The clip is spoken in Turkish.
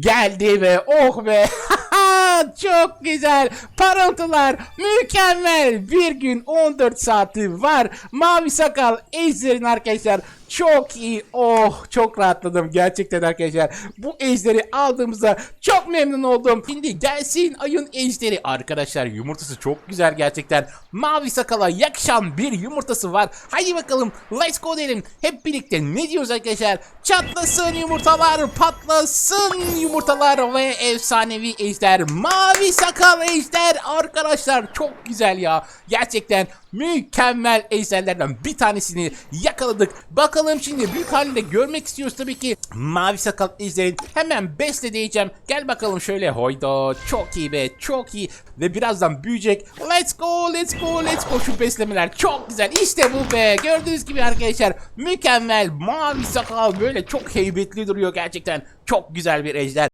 Geldi be oh be. Çok güzel. Parıltılar mükemmel. Bir gün 14 saati var. Mavi sakal ejderin arkadaşlar. Çok iyi. Oh çok rahatladım gerçekten arkadaşlar. Bu ejderi aldığımızda çok memnun oldum. Şimdi gelsin ayın ejderi. Arkadaşlar yumurtası çok güzel gerçekten. Mavi sakala yakışan bir yumurtası var. Hadi bakalım let's go derim. Hep birlikte ne diyoruz arkadaşlar? Çatlasın yumurtalar, patlasın yumurtalar ve efsanevi ejder. Mavi sakal ejder arkadaşlar çok güzel ya. Gerçekten mükemmel ejderlerden bir tanesini yakaladık. Bakalım şimdi. Büyük halinde görmek istiyoruz tabii ki. Mavi sakal ejderin hemen besle diyeceğim. Gel bakalım şöyle. Hoyda çok iyi be çok iyi. Ve birazdan büyüyecek. Let's go let's go let's go. Şu beslemeler çok güzel. İşte bu be. Gördüğünüz gibi arkadaşlar mükemmel mavi sakal. Böyle çok heybetli duruyor gerçekten. Çok güzel bir ejder.